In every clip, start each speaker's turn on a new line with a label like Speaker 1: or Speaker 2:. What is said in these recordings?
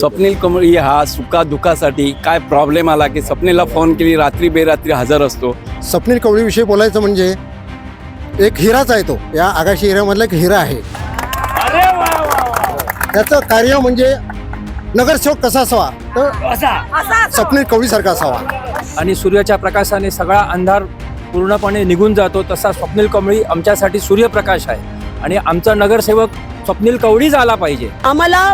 Speaker 1: स्वप्नील कमळी हा सुका दुखासाठी काय प्रॉब्लेम आला की स्वप्नीलला फोन केली रात्री बेरात्री हजर असतो?
Speaker 2: स्वप्नील कवळीविषयी बोलायचं म्हणजे एक हिराच आहे तो. या आगाशी हिऱ्यामधला एक हिरा आहे. त्याचं कार्य म्हणजे नगरसेवक कसा असावा? तर स्वप्नील कवळीसारखा असावा.
Speaker 3: आणि सूर्याच्या प्रकाशाने सगळा अंधार पूर्णपणे निघून जातो तसा स्वप्नील कमळी आमच्यासाठी सूर्यप्रकाश आहे. आणि आमचा नगरसेवक स्वप्नील कवळीच आला पाहिजे.
Speaker 4: आम्हाला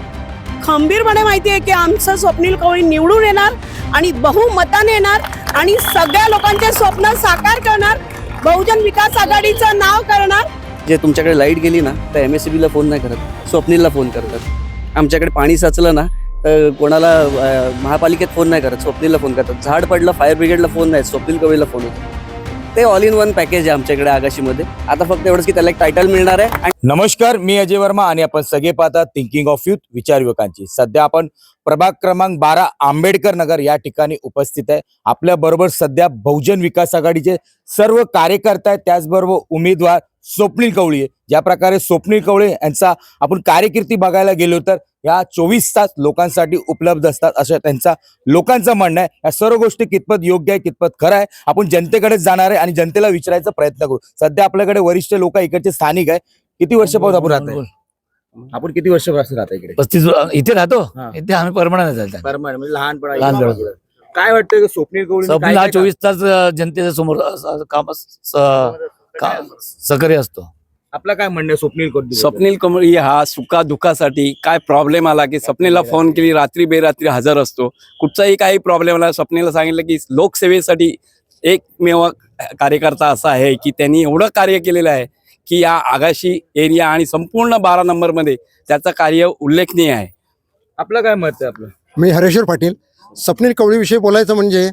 Speaker 4: खंबीरपणे माहिती आहे की आमचं स्वप्नील कवळी निवडून येणार आणि बहुमताने येणार आणि सगळ्या लोकांचे स्वप्न साकार करणार. बहुजन विकास आघाडीचं नाव करणार.
Speaker 5: जे तुमच्याकडे लाइट गेली ना तर एम एस सी बीला फोन नाही करत. स्वप्नीलला फोन करतात. आमच्याकडे पाणी साचलं ना तर कोणाला महापालिकेत फोन नाही करत. स्वप्नीलला फोन करतात. झाड पडलं फायर ब्रिगेडला फोन नाही. स्वप्नील कवळीला फोन होतो. ते ऑल इन वन पॅकेज आहे आमच्याकडे आगाशीमध्ये. आता फक्त एवढंच की त्याला एक टायटल मिळणार आहे
Speaker 6: नमस्कार मी अजय वर्मा आणि आपण सगळे पाहतात थिंकिंग ऑफ युथ विचार युवकांची सध्या आपण प्रभाग क्रमांक बारा आंबेडकर नगर या ठिकाणी उपस्थित आहे. आपल्या बरोबर सध्या बहुजन विकास आघाडीचे सर्व कार्यकर्ते आहेत. त्याचबरोबर उमेदवार स्वप्नील कवळी आहे. ज्या प्रकारे स्वप्नील कवळे यांचा आपण कार्यकिर्ती बघायला गेलो तर या चोवीस तास लोकांसाठी उपलब्ध असतात असं त्यांचा लोकांचं म्हणणं आहे. या सर्व गोष्टी कितपत योग्य आहे कितपत खरं आहे आपण जनतेकडेच जाणार आहे आणि जनतेला विचारायचा प्रयत्न करू. सध्या आपल्याकडे वरिष्ठ लोक इकडचे स्थानिक आहे. किती वर्षापासून आपण राहत आपण किती वर्षापासून राहता इकडे?
Speaker 7: पस्तीस इथे राहतो. इथे आम्ही परमनंट आहे
Speaker 6: परमानंट म्हणजे लहानपणा. काय वाटतं स्वप्नील
Speaker 7: स्वप्नील हा चोवीस तास जनतेच्या समोर काम स- का- सहकार्य असतो.
Speaker 6: आपलं काय म्हणणं आहे स्वप्नील कवळी
Speaker 1: स्वप्नील कमळी हा सुका दुखासाठी काय प्रॉब्लेम आला की स्वप्नीलला फोन केली रात्री बेरात्री हजर असतो. कुठचाही काही प्रॉब्लेम आला स्वप्नीलला सांगितलं की लोकसेवेसाठी एकमेव कार्यकर्ता असा आहे की त्यांनी एवढं कार्य केलेलं आहे की या आगाशी एरिया आणि संपूर्ण बारा नंबरमध्ये त्याचं कार्य उल्लेखनीय आहे.
Speaker 6: आपलं काय मत आहे आपलं?
Speaker 2: मी हरेश्वर पाटील. स्वप्नील कवळीविषयी बोलायचं म्हणजे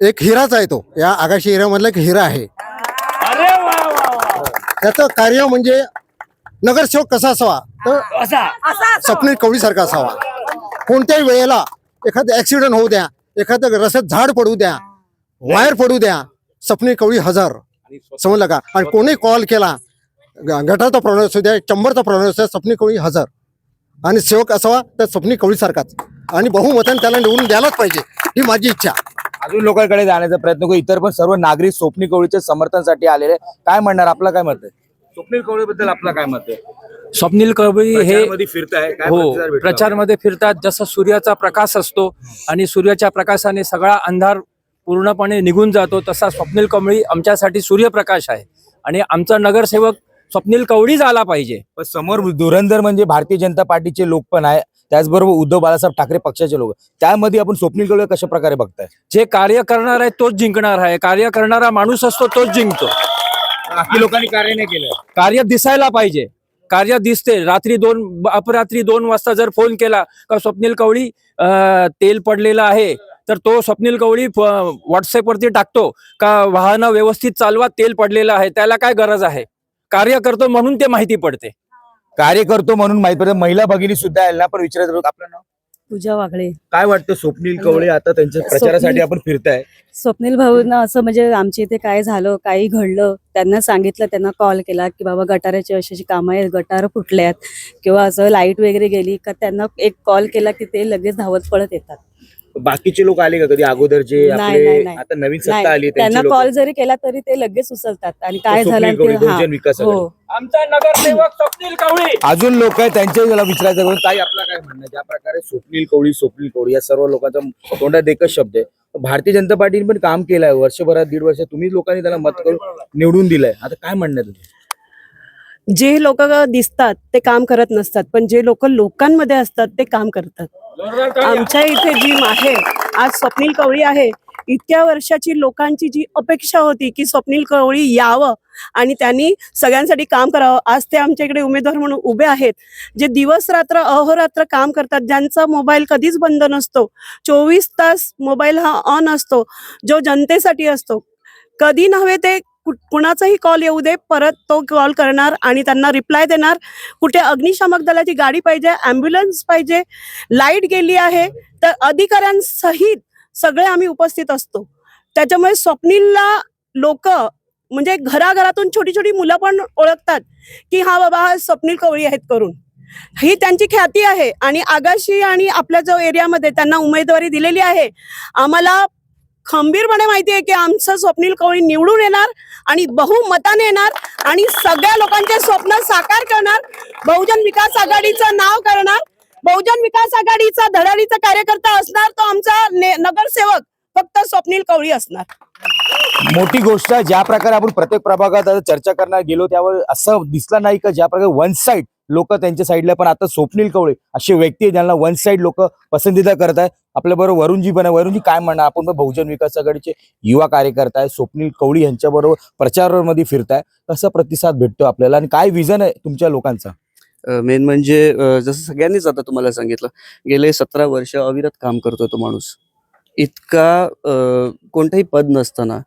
Speaker 2: एक हिराच आहे तो. या आगाशी हिऱ्यामधला एक हिरा आहे. त्याचं कार्य म्हणजे नगरसेवक कसा असावा? तर स्वप्नील कवळीसारखा असावा. कोणत्याही वेळेला एखादं ऍक्सिडेंट होऊ द्या एखादं रस्त्यात झाड पडू द्या वायर पडू द्या स्वप्नील कवळी हजर. समजलं का? आणि कोणी कॉल केला ग- गटाचा प्रॉब्लेम असू द्या चंबरचा प्रॉब्लेम असू द्या स्वप्नील कवळी हजर. आणि सेवक असावा तर स्वप्नील कवळीसारखाच आणि बहुमताने त्याला निवडून द्यायलाच पाहिजे ही माझी इच्छा.
Speaker 6: अजून लोकांकडे जाण्याचा प्रयत्न करू. इतर पण सर्व नागरिक स्वप्नील कवळीच्या समर्थनासाठी आलेले आहे. काय म्हणणार? आपलं काय मत आहे? स्वप्नील कवळीबद्दल आपलं काय मत आहे?
Speaker 3: स्वप्नील कवळी हे
Speaker 6: प्रचारामध्ये फिरताय. काय
Speaker 3: हो
Speaker 6: भेटतो?
Speaker 3: प्रचारमध्ये फिरतात. जसं सूर्याचा प्रकाश असतो आणि सूर्याच्या प्रकाशाने सगळा अंधार पूर्णपणे निघून जातो तसा स्वप्नील कमळी आमच्यासाठी सूर्यप्रकाश आहे. आणि आमचा नगरसेवक स्वप्नील कवळीच आला पाहिजे.
Speaker 6: पण समोर धुरंधर म्हणजे भारतीय जनता पार्टीचे लोक पण आहे. त्याचबरोबर उद्धव बाळासाहेब ठाकरे पक्षाचे लोक. त्यामध्ये आपण स्वप्नील कवळे कशा प्रकारे बघताय?
Speaker 3: जे कार्य करणार आहे तोच जिंकणार आहे. कार्य करणारा माणूस असतो तोच जिंकतो.
Speaker 6: बाकी लोकांनी कार्य नाही केलं.
Speaker 3: कार्य दिसायला पाहिजे. कार्य दिसते. रात्री दोन अपरात्री दोन वाजता जर फोन केला का स्वप्नील कवळी तेल पडलेलं आहे तर तो स्वप्नील कवळी व्हॉट्सअप वरती टाकतो का वाहनं व्यवस्थित चालवा तेल पडलेलं आहे त्याला काय गरज आहे? कार्य करतो म्हणून ते माहिती पडते.
Speaker 6: कार्य करतो म्हणून माहीत पडतं महिला भगिनी सुद्धा यायला पण विचारायचं बघ, आपलं नाव?
Speaker 8: पूजा वागळे.
Speaker 6: काय वाटतं स्वप्नील कवळे आता त्यांच्या प्रचारासाठी आपण फिरताय?
Speaker 8: स्वप्नील भाऊंना असं म्हणजे आमच्या इथे काय झालं काही घडलं त्यांना सांगितलं त्यांना कॉल केला की बाबा गटाराची अशी अशी कामं आहेत गटार फुटले आहेत किंवा असं लाइट वगैरे गेली का त्यांना एक कॉल केला की ते लगेच धावत पळत येतात.
Speaker 6: बाकीचे लोक आले का कधी? अगोदरचे
Speaker 8: नाही,
Speaker 6: आपले
Speaker 8: नाही, नाही.
Speaker 6: आता नवीन सत्ता
Speaker 8: नाही.
Speaker 6: आली
Speaker 8: त्यांना
Speaker 6: त्यांची
Speaker 8: कॉल जरी केला तरी ते लगेच उचलतात आणि काय
Speaker 6: स्वप्नील
Speaker 8: झालं ते- हा.
Speaker 6: बहुजन विकास आघाडी.
Speaker 8: हो
Speaker 3: आमचा नगरसेवक स्वप्नील कवळी
Speaker 6: अजून लोक आहेत विचारायचं करून. ताई आपला काय म्हणणं? आहे? ज्या प्रकारे स्वप्नील कवळी स्वप्नील कवळी या सर्व लोकांचा तोंडात एकच शब्द आहे. भारतीय जनता पार्टीने पण काम केलंय. वर्षभरात दीड वर्ष तुम्ही लोकांनी त्याला मत करून निवडून दिलंय. आता काय म्हणणं आहे तुझं
Speaker 4: जे लोक दिसतात ते काम करत नसतात. पण जे लोक लोकांमध्ये असतात ते काम करतात. आमच्या इथे जी आहे आज स्वप्नील कवळी आहे इतक्या वर्षाची लोकांची जी अपेक्षा होती की स्वप्नील कवळी यावं आणि त्यांनी सगळ्यांसाठी काम करावं आज ते आमच्या इकडे उमेदवार म्हणून उभे आहेत. जे दिवस रात्र अहोरात्र काम करतात ज्यांचा मोबाईल कधीच बंद नसतो चोवीस तास मोबाईल हा ऑन असतो जो जनतेसाठी असतो. कधी नव्हे ते कुणाचाही कॉल येऊ दे परत तो कॉल करणार आणि त्यांना रिप्लाय देणार. कुठे अग्निशामक दलाची गाडी पाहिजे ॲम्ब्युलन्स पाहिजे लाइट गेली आहे तर अधिकाऱ्यांसहित सगळे आम्ही उपस्थित असतो. त्याच्यामुळे स्वप्नीलला लोक म्हणजे घराघरातून छोटी छोटी मुलं पण ओळखतात की हा बाबा हा स्वप्नील कवळी आहेत करून. ही त्यांची ख्याती आहे आणि आगाशी आणि आपल्या जो एरियामध्ये त्यांना उमेदवारी दिलेली आहे आम्हाला खंबीरपणे माहिती आहे की आमचं स्वप्नील कवळी निवडून येणार आणि बहुमताने येणार आणि सगळ्या लोकांचे स्वप्न साकार करणार. बहुजन विकास आघाडीचं नाव करणार. बहुजन विकास आघाडीचा धडाडीचा कार्यकर्ता असणार तो आमचा नगरसेवक. फक्त स्वप्नील कवळी असणार.
Speaker 6: मोठी गोष्ट आहे ज्या प्रकारे आपण प्रत्येक प्रभागात चर्चा करण्यात गेलो त्यावर असं दिसलं नाही का ज्या प्रकारे वन साइड लोक त्यांच्या साईडला पण आता स्वप्नील कवळे अशी व्यक्ती आहे ज्यांना वन साइड लोक पसंतीदा करत आहे आपल्या बरोबर वरुणजी पण आहे वरुणजी काय म्हणणार? आपण बहुजन विकास आघाडीचे युवा कार्यकर्ता आहे स्वप्नील कवळी यांच्या बरोबर प्रचारामध्ये फिरताय. कसा प्रतिसाद भेटतो आपल्याला आणि काय विजन आहे तुमच्या लोकांचा?
Speaker 5: मेन म्हणजे जसं सगळ्यांनीच आता तुम्हाला सांगितलं गेले सतरा वर्ष अविरत काम करतो तो माणूस. इतका कोणतंही पद नसताना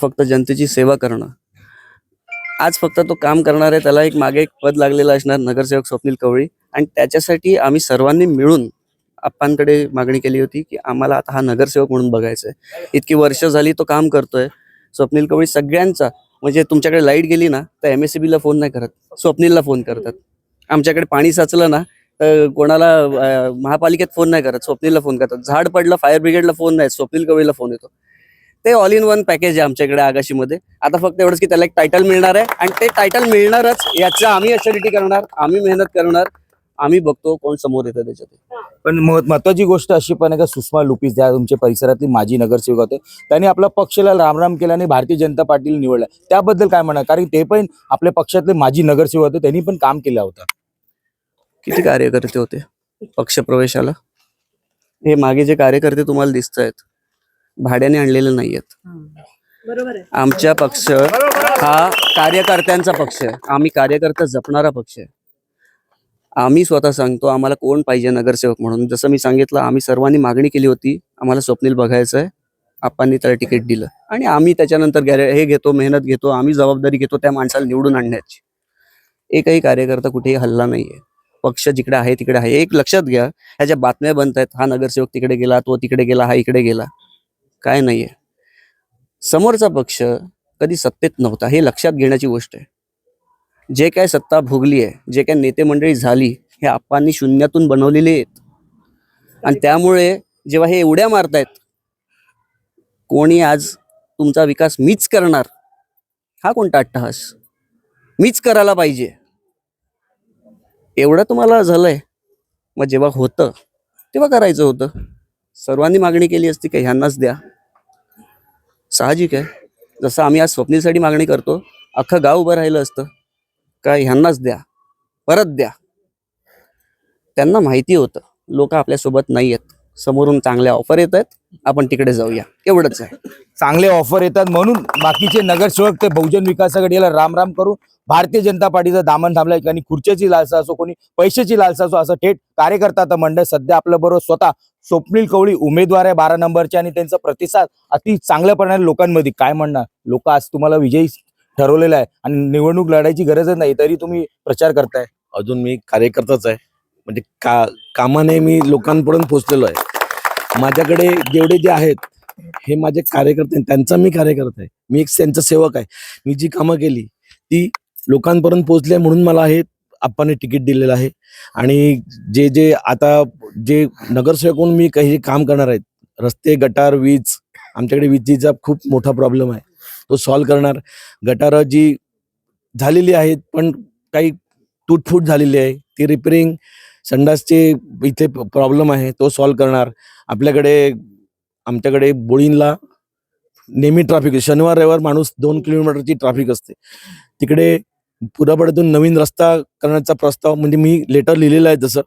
Speaker 5: फक्त जनतेची सेवा करणं. आज फक्त तो काम करणार आहे त्याला एक मागे एक पद लागलेलं असणार नगरसेवक स्वप्नील कवळी. आणि त्याच्यासाठी आम्ही सर्वांनी मिळून आप्पांकडे मागणी केली होती की आम्हाला आता हा नगरसेवक म्हणून बघायचा आहे इतकी वर्ष झाली तो काम करतोय. स्वप्नील कवळी सगळ्यांचा म्हणजे तुमच्याकडे लाइट गेली ना तर एम एस ला फोन नाही करत. स्वप्नीलला फोन करतात. आमच्याकडे पाणी साचलं ना तर कोणाला महापालिकेत फोन नाही करत. स्वप्नीलला फोन करतात. झाड पडलं फायर ब्रिगेडला फोन नाही. स्वप्नील कवळीला फोन येतो. ते ऑल इन वन पॅकेज आहे आमच्याकडे आगाशीमध्ये. आता फक्त एवढंच की त्याला एक टायटल मिळणार आहे. आणि ते टायटल मिळणारच याचं आम्ही अशरिटी करणार आम्ही मेहनत करणार आम्ही बघतो कोण समोर येतं त्याच्यात
Speaker 6: पण मह- महत्वाची गोष्ट अशी पण आहे का सुषमा लुपिस ज्या तुमच्या परिसरातली माजी नगरसेवक होते त्यांनी आपल्या पक्षाला रामराम केला आणि भारतीय जनता पार्टीला निवडलं. त्याबद्दल काय म्हणा कारण ते पण आपल्या पक्षातले माजी नगरसेवक होते त्यांनी पण काम केलं होतं.
Speaker 5: किती कार्यकर्ते होते पक्ष प्रवेशाला? हे मागे जे कार्यकर्ते तुम्हाला दिसत आहेत भाड्याने आणलेले नाहीयेत. आमच्या पक्ष हा कार्यकर्त्यांचा पक्ष आहे. आम्ही कार्यकर्ता जपणारा पक्ष आहे. आम्ही स्वतः सांगतो आम्हाला कोण पाहिजे नगरसेवक म्हणून. जसं मी सांगितलं आम्ही सर्वांनी मागणी केली होती आम्हाला स्वप्नील बघायचं आहे. आप्पांनी त्याला तिकीट दिलं. आणि आम्ही त्याच्यानंतर गॅरे हे घेतो मेहनत घेतो आम्ही जबाबदारी घेतो त्या माणसाला निवडून आणण्याची. एकही कार्यकर्ता कुठेही हल्ला नाहीये. पक्ष जिकडे आहे तिकडे आहे. एक लक्षात घ्या ह्याच्या बातम्या बनत आहेत हा नगरसेवक तिकडे गेला तो तिकडे गेला हा इकडे गेला. काय नाहीये. समोरचा पक्ष कधी सत्तेत नव्हता हे लक्षात घेण्याची गोष्ट आहे. जे काय सत्ता भोगली आहे जे काय नेते मंडळी झाली हे आप्पांनी शून्यातून बनवलेले आहेत. आणि त्यामुळे जेव्हा हे उड्या मारतायत कोणी आज तुमचा विकास मीच करणार? हा कोणता अट्टहास? मीच करायला पाहिजे. एवढं तुम्हाला झालंय. मग जेव्हा होतं तेव्हा करायचं होतं. सर्वांनी मागणी केली असती का ह्यांनाच द्या. साहजिक आहे. जसं आम्ही आज स्वप्नीसाठी मागणी करतो अख्खं गाव उभं राहिलं असतं. का ह्यांनाच द्या परत द्या. त्यांना माहिती होतं लोक आपल्यासोबत नाही आहेत. समोरून चांगल्या ऑफर येत आहेत आपण तिकडे जाऊया. एवढंच आहे.
Speaker 6: चांगले ऑफर येतात म्हणून बाकीचे नगरसेवक ते बहुजन विकासाकडे राम राम करून भारतीय जनता पार्टीचा दामन थांबलाय. आणि खुर्च्याची लालसा असो कोणी पैशाची लालसा असो असं थेट कार्यकर्ता आता मंडळ सध्या आपल्या बरोबर स्वतः स्वप्नील कवळी उमेदवार आहे बारा नंबरचे आणि त्यांचा प्रतिसाद अति चांगल्या प्रमाणे लोकांमध्ये. काय म्हणणार? लोक आज तुम्हाला विजयी ठरवलेला आहे आणि निवडणूक लढायची गरजच नाही तरी तुम्ही प्रचार करताय.
Speaker 9: अजून मी कार्यकर्ताच आहे. म्हणजे का कामाने मी लोकांपर्यंत पोहोचलेलो आहे. माझ्याकडे जेवढे जे आहेत हे माझे कार्यकर्ते त्यांचा मी कार्यकर्ता आहे. मी एक त्यांचा सेवक आहे. मी जी कामं केली ती लोकांपर्यंत पोहोचले आहे म्हणून मला हे आप्पाने तिकीट दिलेलं आहे. आणि जे जे आता जे नगरसेवक म्हणून मी काही काम करणार आहेत रस्ते गटार वीज आमच्याकडे विजेचा खूप मोठा प्रॉब्लेम आहे. तो सॉल्व्ह करणार. गटारं जी झालेली आहेत पण काही तुटफूट झालेली आहे. ती रिपेरिंग संडासचे इथे प्रॉब्लेम आहे तो सॉल्व्ह करणार. आपल्याकडे आमच्याकडे बोळींला नेहमी ट्रॅफिक शनिवार रविवार माणूस दोन किलोमीटरची ट्रॅफिक असते. तिकडे पुरापड्यातून नवीन रस्ता करण्याचा प्रस्ताव म्हणजे मी लेटर लिहिलेला आहे तसं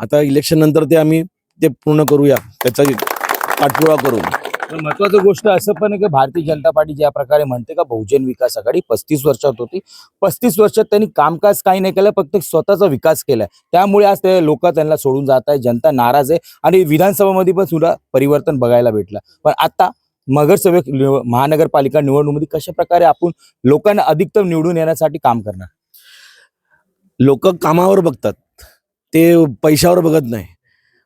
Speaker 9: आता इलेक्शन नंतर ते आम्ही ते पूर्ण करूया. त्याचा पाठपुरावा करू.
Speaker 6: महत्वाची गोष्ट असं पण आहे की भारतीय जनता पार्टी ज्या प्रकारे म्हणते का बहुजन विकास आघाडी पस्तीस वर्षात होती. पस्तीस वर्षात त्यांनी कामकाज काही नाही केलं फक्त स्वतःचा विकास केलाय. त्यामुळे आज ते लोक त्यांना सोडून जात आहे जनता नाराज आहे. आणि विधानसभामध्ये पण सुद्धा परिवर्तन बघायला भेटलं. पण आता नगरसेवक महानगरपालिका निवडणुकीमध्ये कशा प्रकारे आपण लोकांना अधिकतम निवडून येण्यासाठी काम करणार?
Speaker 9: लोक कामावर बघतात. ते पैशावर बघत नाही.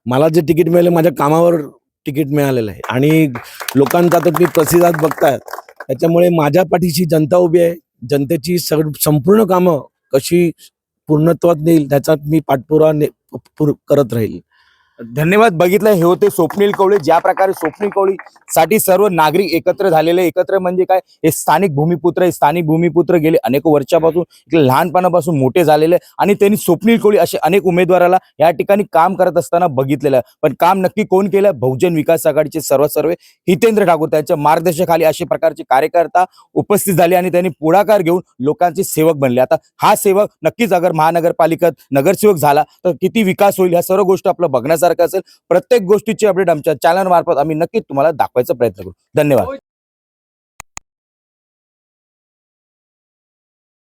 Speaker 9: मला जे तिकीट मिळालं माझ्या कामावर तिकीट मिळालेलं आहे. आणि लोकांचा तर मी प्रतिसाद बघतायत. त्याच्यामुळे माझ्या पाठीशी जनता उभी आहे. जनतेची सग संपूर्ण कामं कशी पूर्णत्वात नेईल त्याचा मी पाठपुरावा ने- करत राहील.
Speaker 6: धन्यवाद. बघितलं हे होते स्वप्नील कवळे. ज्या प्रकारे स्वप्नील कवळी साठी सर्व नागरिक एकत्र झालेले एकत्र म्हणजे काय? हे स्थानिक भूमिपुत्र हे स्थानिक भूमिपुत्र गेले अनेक वर्षापासून लहानपणापासून मोठे झालेले आणि त्यांनी स्वप्नील कवळी असे अनेक उमेदवाराला या ठिकाणी काम करत असताना बघितलेलं आहे. पण काम नक्की कोण केलं? बहुजन विकास आघाडीचे सर्व सर्व हितेंद्र ठाकूर त्यांच्या मार्गदर्शनाखाली असे प्रकारचे कार्यकर्ता उपस्थित झाले आणि त्यांनी पुढाकार घेऊन लोकांचे सेवक बनले. आता हा सेवक नक्कीच अगर महानगरपालिकेत नगरसेवक झाला तर किती विकास होईल? ह्या सर्व गोष्टी आपलं सारखं असेल प्रत्येक गोष्टीची अपडेट आमच्या चॅनल मार्फत आम्ही नक्कीच तुम्हाला दाखवायचा प्रयत्न करू. धन्यवाद.